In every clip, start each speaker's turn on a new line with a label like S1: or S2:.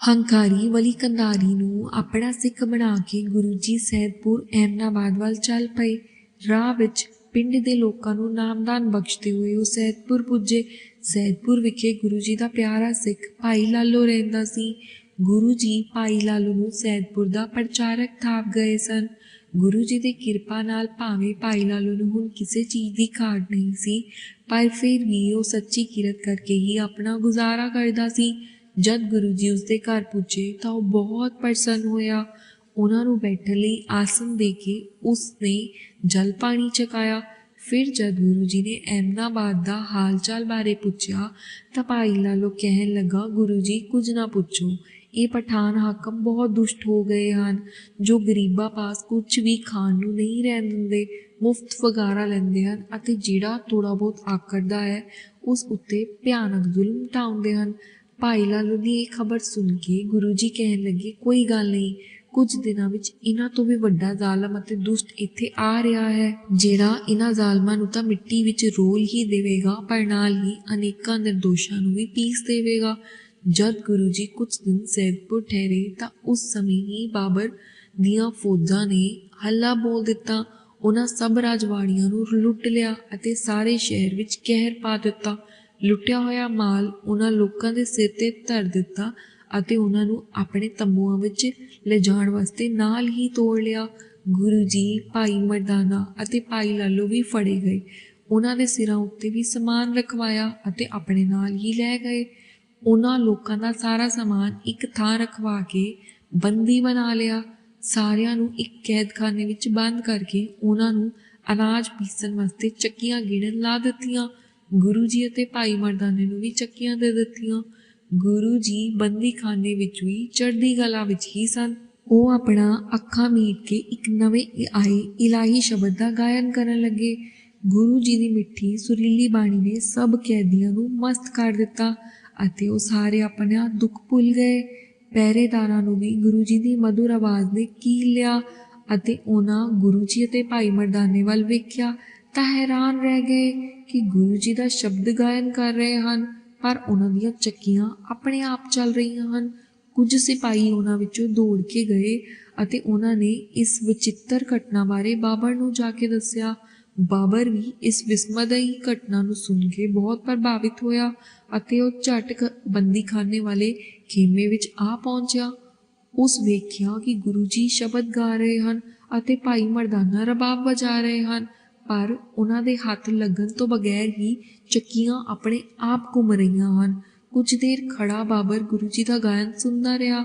S1: ਹੰਕਾਰੀ ਵਲੀ ਕੰਧਾਰੀ ਨੂੰ ਆਪਣਾ ਸਿੱਖ ਬਣਾ ਕੇ ਗੁਰੂ ਜੀ ਸੈਦਪੁਰ ਅਹਿਮਦਾਬਾਦ ਵੱਲ ਚੱਲ ਪਏ। ਰਾਹ ਵਿੱਚ ਪਿੰਡ ਦੇ ਲੋਕਾਂ ਨੂੰ ਨਾਮਦਾਨ ਬਖਸ਼ਦੇ ਹੋਏ ਉਹ ਸੈਦਪੁਰ ਪੁੱਜੇ। ਸੈਦਪੁਰ ਵਿਖੇ ਗੁਰੂ ਜੀ ਦਾ ਪਿਆਰਾ ਸਿੱਖ ਭਾਈ ਲਾਲੋ ਰਹਿੰਦਾ ਸੀ। ਗੁਰੂ ਜੀ ਭਾਈ ਲਾਲੋ ਨੂੰ ਸੈਦਪੁਰ ਦਾ ਪ੍ਰਚਾਰਕ ਥਾਪ ਗਏ ਸਨ। ਗੁਰੂ ਜੀ ਦੀ ਕਿਰਪਾ ਨਾਲ ਭਾਵੇਂ ਭਾਈ ਲਾਲੋ ਨੂੰ ਹੁਣ ਕਿਸੇ ਚੀਜ਼ ਦੀ ਘਾਟ ਨਹੀਂ ਸੀ, ਪਰ ਫਿਰ ਵੀ ਉਹ ਸੱਚੀ ਕਿਰਤ ਕਰਕੇ ਹੀ ਆਪਣਾ ਗੁਜ਼ਾਰਾ ਕਰਦਾ ਸੀ। ਜਦ ਗੁਰੂ ਜੀ ਉਸਦੇ ਘਰ ਪੁੱਜੇ ਤਾਂ ਉਹ ਬਹੁਤ ਪ੍ਰਸੰਨ ਹੋਇਆ। ਉਹਨਾਂ ਨੂੰ ਬੈਠਣ ਲਈ ਆਸਨ ਦੇ ਕੇ ਉਸਨੇ ਜਲ ਪਾਣੀ ਚਕਾਇਆ। ਫਿਰ ਜਦ ਗੁਰੂ ਜੀ ਨੇ ਅਹਿਮਦਾਬਾਦ ਦਾ ਹਾਲਚਾਲ ਬਾਰੇ ਪੁੱਛਿਆ ਤਾਂ ਭਾਈ ਲਾਲੋ ਕਹਿਣ ਲੱਗਾ, ਗੁਰੂ ਜੀ, ਕੁਝ ਨਾ ਪੁੱਛੋ। ਇਹ ਪਠਾਨ ਹਾਕਮ ਬਹੁਤ ਦੁਸ਼ਟ ਹੋ ਗਏ ਹਨ। ਜੋ ਗਰੀਬਾਂ ਪਾਸ ਕੁਝ ਵੀ ਖਾਣ ਨੂੰ ਨਹੀਂ ਰਹਿਣ ਦਿੰਦੇ, ਮੁਫਤ ਵਗਾਰਾ ਲੈਂਦੇ ਹਨ ਅਤੇ ਜਿਹੜਾ ਥੋੜਾ ਬਹੁਤ ਆਕੜਦਾ ਹੈ, ਉਸ ਉੱਤੇ ਭਿਆਨਕ ਜ਼ੁਲਮ ਢਾਉਂਦੇ ਹਨ। ਭਾਈ ਲਾਲੂ ਦੀ ਇਹ ਖਬਰ ਸੁਣ ਕੇ ਗੁਰੂ ਜੀ ਕਹਿਣ ਲੱਗੇ, ਕੋਈ ਗੱਲ ਨਹੀਂ, ਕੁਝ ਦਿਨਾਂ ਵਿੱਚ ਇਹਨਾਂ ਤੋਂ ਵੀ ਵੱਡਾ ਜ਼ਾਲਮ ਅਤੇ ਦੁਸ਼ਟ ਇੱਥੇ ਆ ਰਿਹਾ ਹੈ। ਜਿਹੜਾ ਇਹਨਾਂ ਜ਼ਾਲਮਾਂ ਨੂੰ ਤਾਂ ਮਿੱਟੀ ਵਿੱਚ ਰੋਲ ਹੀ ਦੇਵੇਗਾ, ਪਰ ਨਾਲ ਹੀ ਅਨੇਕਾਂ ਨਿਰਦੋਸ਼ਾਂ ਨੂੰ ਵੀ ਪੀਸ ਦੇਵੇਗਾ। ਜਦ ਗੁਰੂ ਜੀ ਕੁਝ ਦਿਨ ਸੈਦਪੁਰ ਠਹਿਰੇ ਤਾਂ ਉਸ ਸਮੇਂ ਹੀ ਬਾਬਰ ਦੀਆਂ ਫੌਜਾਂ ਨੇ ਹੱਲਾ ਬੋਲ ਦਿੱਤਾ। ਉਹਨਾਂ ਸਭ ਰਾਜਵਾੜੀਆਂ ਨੂੰ ਲੁੱਟ ਲਿਆ ਅਤੇ ਸਾਰੇ ਸ਼ਹਿਰ ਵਿੱਚ ਕਹਿਰ ਪਾ ਦਿੱਤਾ। ਲੁੱਟਿਆ ਹੋਇਆ ਮਾਲ ਉਹਨਾਂ ਲੋਕਾਂ ਦੇ ਸਿਰ ਤੇ ਧਰ ਦਿੱਤਾ ਅਤੇ ਉਹਨਾਂ ਨੂੰ ਆਪਣੇ ਤੰਬੂਆਂ ਵਿੱਚ ਲਿਜਾਣ ਵਾਸਤੇ ਨਾਲ ਹੀ ਤੋੜ ਲਿਆ। ਗੁਰੂ ਜੀ, ਭਾਈ ਮਰਦਾਨਾ ਅਤੇ ਭਾਈ ਲਾਲੋ ਵੀ ਫੜੇ ਗਏ। ਉਹਨਾਂ ਦੇ ਸਿਰਾਂ ਉੱਤੇ ਵੀ ਸਮਾਨ ਰਖਵਾਇਆ ਅਤੇ ਆਪਣੇ ਨਾਲ ਹੀ ਲੈ ਗਏ। ਉਹਨਾਂ ਲੋਕਾਂ ਦਾ ਸਾਰਾ ਸਮਾਨ ਇੱਕ ਥਾਂ ਰਖਵਾ ਕੇ ਬੰਦੀ ਬਣਾ ਲਿਆ। ਸਾਰਿਆਂ ਨੂੰ ਇੱਕ ਕੈਦਖਾਨੇ ਵਿੱਚ ਬੰਦ ਕਰਕੇ ਉਹਨਾਂ ਨੂੰ ਅਨਾਜ ਪੀਸਣ ਵਾਸਤੇ ਚੱਕੀਆਂ ਗਿਣਨ ਲਾ ਦਿੱਤੀਆਂ। ਗੁਰੂ ਜੀ ਅਤੇ ਭਾਈ ਮਰਦਾਨੇ ਨੂੰ ਵੀ ਚੱਕੀਆਂ ਦੇ ਦਿੱਤੀਆਂ। ਗੁਰੂ ਜੀ ਬੰਦੀਖਾਨੇ ਵਿੱਚ ਵੀ ਚੜ੍ਹਦੀ ਕਲਾ ਵਿੱਚ ਹੀ ਸਨ। ਉਹ ਆਪਣਾ ਅੱਖਾਂ ਮੀਟ ਕੇ ਇੱਕ ਨਵੇਂ ਆਏ ਇਲਾਹੀ ਸ਼ਬਦ ਦਾ ਗਾਇਨ ਕਰਨ ਲੱਗੇ। ਗੁਰੂ ਜੀ ਦੀ ਮਿੱਠੀ, ਸੁਰੀਲੀ ਬਾਣੀ ਨੇ ਸਭ ਕੈਦੀਆਂ ਨੂੰ ਮਸਤ ਕਰ ਦਿੱਤਾ ਅਤੇ ਉਹ ਸਾਰੇ ਆਪਣਾ ਦੁੱਖ ਭੁੱਲ ਗਏ। ਪਹਿਰੇਦਾਰਾਂ ਨੂੰ ਵੀ ਗੁਰੂ ਜੀ ਦੀ ਮధుਰ ਆਵਾਜ਼ ਨੇ ਕੀ ਲਿਆ ਅਤੇ ਉਹਨਾਂ ਗੁਰੂ ਜੀ ਅਤੇ ਭਾਈ ਮਰਦਾਨੇ ਵੱਲ ਵੇਖਿਆ। ਤਾਂ ਹੈਰਾਨ ਰਹਿ ਗਏ ਕਿ ਗੁਰੂ ਜੀ ਦਾ ਸ਼ਬਦ ਗਾਇਨ ਕਰ ਰਹੇ ਹਨ, ਪਰ ਉਹਨਾਂ ਦੀਆਂ ਚੱਕੀਆਂ ਆਪਣੇ ਆਪ ਚੱਲ ਰਹੀਆਂ ਹਨ। ਕੁਝ ਸਿਪਾਹੀ ਉਹਨਾਂ ਵਿੱਚੋਂ ਦੌੜ ਕੇ ਗਏ ਅਤੇ ਉਹਨਾਂ ਨੇ ਇਸ ਵਿਚਿੱਤਰ ਘਟਨਾ ਬਾਰੇ ਬਾਬਰ ਨੂੰ ਜਾ ਕੇ ਦੱਸਿਆ। ਬਾਬਰ ਵੀ ਇਸ ਵਿਸਮਦਈ ਘਟਨਾ ਨੂੰ ਸੁਣ ਕੇ ਬਹੁਤ ਪ੍ਰਭਾਵਿਤ ਹੋਇਆ ਅਤੇ ਉਹ ਝਟ ਕ- ਬੰਦੀਖਾਨੇ ਵਾਲੇ ਖੇਮੇ ਵਿੱਚ ਆ ਪਹੁੰਚਿਆ। ਉਸ ਵੇਖਿਆ ਕਿ ਗੁਰੂ ਜੀ ਸ਼ਬਦ ਗਾ ਰਹੇ ਹਨ ਅਤੇ ਭਾਈ ਮਰਦਾਨਾ ਰਬਾਬ ਵਜਾ ਰਹੇ ਹਨ ਪਰ ਉਹਨਾਂ ਦੇ ਹੱਥ ਲੱਗਣ ਤੋਂ ਬਗੈਰ ਹੀ ਚੱਕੀਆਂ ਆਪਣੇ ਆਪ ਘੁੰਮ ਰਹੀਆਂ ਹਨ। ਕੁਝ ਦੇਰ ਖੜਾ ਬਾਬਰ ਗੁਰੂ ਜੀ ਦਾ ਗਾਇਨ ਸੁਣਦਾ ਰਿਹਾ।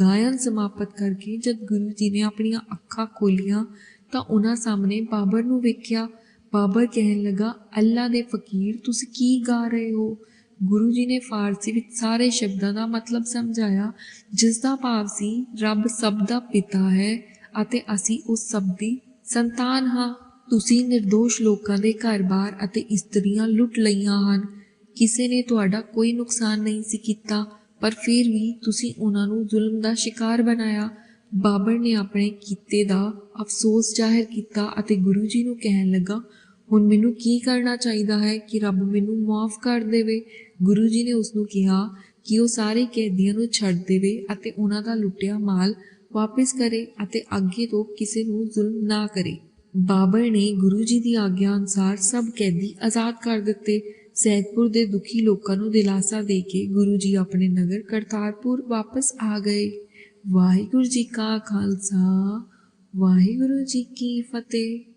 S1: ਗਾਇਨ ਸਮਾਪਤ ਕਰਕੇ ਜਦ ਗੁਰੂ ਜੀ ਨੇ ਆਪਣੀਆਂ ਅੱਖਾਂ ਖੋਲੀਆਂ ਤਾਂ ਉਹਨਾਂ ਸਾਹਮਣੇ ਬਾਬਰ ਨੂੰ ਵੇਖਿਆ। ਬਾਬਰ ਕਹਿਣ ਲੱਗਾ, ਅੱਲਾ ਦੇ ਫਕੀਰ, ਤੁਸੀਂ ਕੀ ਗਾ ਰਹੇ ਹੋ? ਗੁਰੂ ਜੀ ਨੇ ਫਾਰਸੀ ਵਿੱਚ ਸਾਰੇ ਸ਼ਬਦਾਂ ਦਾ ਮਤਲਬ ਸਮਝਾਇਆ। ਜਿਸ ਦਾ ਭਾਵ ਸੀ, ਰੱਬ ਸਭ ਦਾ ਪਿਤਾ ਹੈ ਅਤੇ ਅਸੀਂ ਉਸ ਸਭ ਦੀ ਸੰਤਾਨ ਹਾਂ। ਤੁਸੀਂ નિર્ਦੋਸ਼ ਲੋਕਾਂ ਦੇ ਘਰ-ਬਾਰ ਅਤੇ ਇਸਤਰੀਆਂ ਲੁੱਟ ਲਈਆਂ ਹਨ। ਕਿਸੇ ਨੇ ਤੁਹਾਡਾ ਕੋਈ ਨੁਕਸਾਨ ਨਹੀਂ ਸੀ ਕੀਤਾ, ਪਰ ਫਿਰ ਵੀ ਤੁਸੀਂ ਉਹਨਾਂ ਨੂੰ ਜ਼ੁਲਮ ਦਾ ਸ਼ਿਕਾਰ ਬਣਾਇਆ। ਬਾਬਰ ਨੇ ਆਪਣੇ ਕੀਤੇ ਦਾ ਅਫਸੋਸ ਜ਼ਾਹਿਰ ਕੀਤਾ ਅਤੇ ਗੁਰੂ ਜੀ ਨੂੰ ਕਹਿਣ ਲੱਗਾ, ਹੁਣ ਮੈਨੂੰ ਕੀ ਕਰਨਾ ਚਾਹੀਦਾ ਹੈ ਕਿ ਰੱਬ ਮੈਨੂੰ ਮਾਫ ਕਰ ਦੇਵੇ? ਗੁਰੂ ਜੀ ਨੇ ਉਸ ਨੂੰ ਕਿਹਾ ਕਿ ਉਹ ਸਾਰੇ ਕੈਦੀਆਂ ਨੂੰ ਛੱਡ ਦੇਵੇ ਅਤੇ ਉਹਨਾਂ ਦਾ ਲੁੱਟਿਆ ਮਾਲ ਵਾਪਸ ਕਰੇ ਅਤੇ ਅੱਗੇ ਤੋਂ ਕਿਸੇ ਨੂੰ ਜ਼ੁਲਮ ਨਾ ਕਰੇ। ਬਾਬਰ ਨੇ ਗੁਰੂ ਜੀ ਦੀ ਆਗਿਆ ਅਨੁਸਾਰ ਸਭ ਕੈਦੀ ਆਜ਼ਾਦ ਕਰ ਦਿੱਤੇ। ਸੈਦਪੁਰ ਦੇ ਦੁਖੀ ਲੋਕਾਂ ਨੂੰ ਦਿਲਾਸਾ ਦੇ ਕੇ ਗੁਰੂ ਜੀ ਆਪਣੇ ਨਗਰ ਕਰਤਾਰਪੁਰ ਵਾਪਸ ਆ ਗਏ। ਵਾਹਿਗੁਰੂ ਜੀ ਕਾ ਖਾਲਸਾ, ਵਾਹਿਗੁਰੂ ਜੀ ਕੀ ਫਤਿਹ।